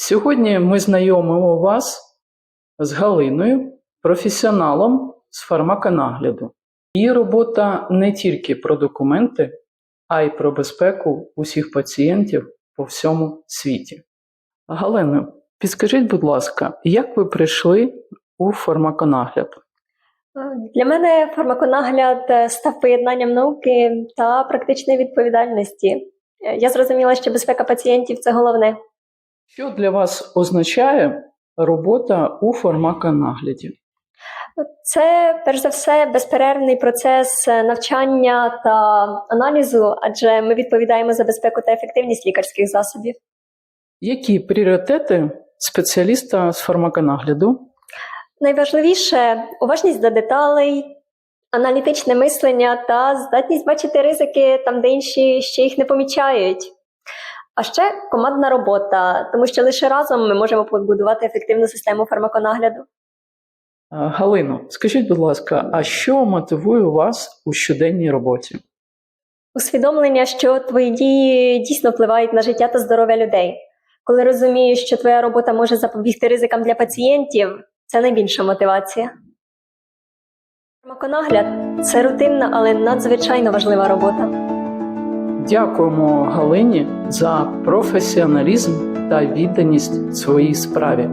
Сьогодні ми знайомимо вас з Галиною, професіоналом з фармаконагляду. Її робота не тільки про документи, а й про безпеку усіх пацієнтів по всьому світі. Галина, підскажіть, будь ласка, як ви прийшли у фармаконагляд? Для мене фармаконагляд е, став поєднанням науки та практичної відповідальності. Е, Я зрозуміла, що безпека пацієнтів це головне. Що для вас означає робота у фармаконагляді? Це перш за все безперервний процес е, навчання та аналізу, адже ми відповідаємо за безпеку та ефективність лікарських засобів. Які пріоритети спеціаліста з фармаконагляду? Найважливіше уважність до деталей, аналітичне мислення та здатність бачити ризики там, де інші ще їх не помічають. А ще командна робота, тому що лише разом ми можемо побудувати ефективну систему фармаконагляду. Галино, скажіть, будь ласка, а що мотивує вас у щоденній роботі? Усвідомлення, що твої дії дійсно впливають на життя та здоров'я людей. Коли розумієш, що твоя робота може запобігти ризикам для пацієнтів, це найбільша мотивація. Фармаконагляд це рутинна, але надзвичайно важлива робота. Дякуємо Галині за професіоналізм та відданість своїй справі.